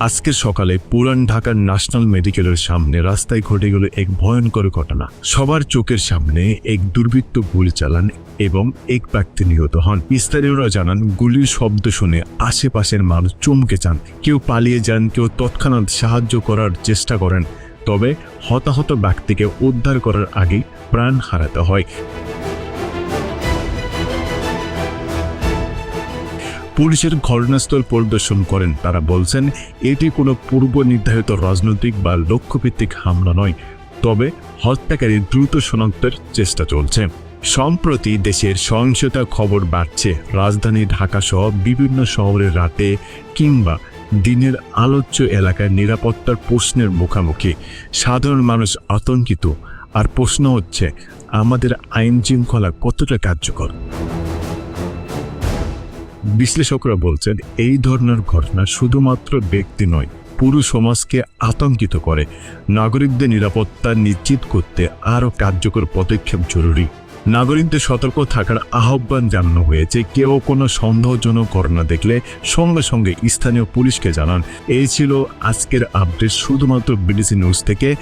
আজকের সকালে পুরান ঢাকার ন্যাশনাল মেডিকেলের সামনে রাস্তায় ঘটে গেল এক ভয়ঙ্কর ঘটনা। সবার চোখের সামনে এক দুর্বৃত্ত গুলি চালান এবং এক ব্যক্তি নিহত হন। স্থানীয়রা জানান, গুলির শব্দ শুনে আশেপাশের মানুষ চমকে যান কেউ পালিয়ে যান, কেউ তৎক্ষণাৎ সাহায্য করার চেষ্টা করেন, তবে হতাহত ব্যক্তিকে উদ্ধার করার আগেই প্রাণ হারাতে হয়। পুলিশের ঘটনাস্থল পরিদর্শন করেন। তারা বলছেন, এটি কোনো পূর্ব নির্ধারিত রাজনৈতিক বা লক্ষ্যভিত্তিক হামলা নয়, তবে হত্যাকারী দ্রুত শনাক্তের চেষ্টা চলছে। সম্প্রতি দেশের সহিংসতা খবর বাড়ছে। রাজধানী ঢাকা সহ বিভিন্ন শহরের রাতে কিংবা দিনের আলোচ্য এলাকায় নিরাপত্তার প্রশ্নের মুখোমুখি। সাধারণ মানুষ আতঙ্কিত। আর প্রশ্ন হচ্ছে, আমাদের আইন শৃঙ্খলা কতটা কার্যকর? বিশ্লেষকরা বলছেন, এই ধরনের ঘটনা শুধুমাত্র ব্যক্তি নয়, পুরো সমাজকে আতঙ্কিত করে। নাগরিকদের নিরাপত্তা নিশ্চিত করতে আরও কার্যকর পদক্ষেপ জরুরি। নাগরিকদের সতর্ক থাকার আহ্বান জানানো হয়েছে। কেউ কোনো সন্দেহজনক ঘটনা দেখলে সঙ্গে সঙ্গে স্থানীয় পুলিশকে জানান। এই ছিল আজকের আপডেট শুধুমাত্র বিডিসি নিউজ থেকে।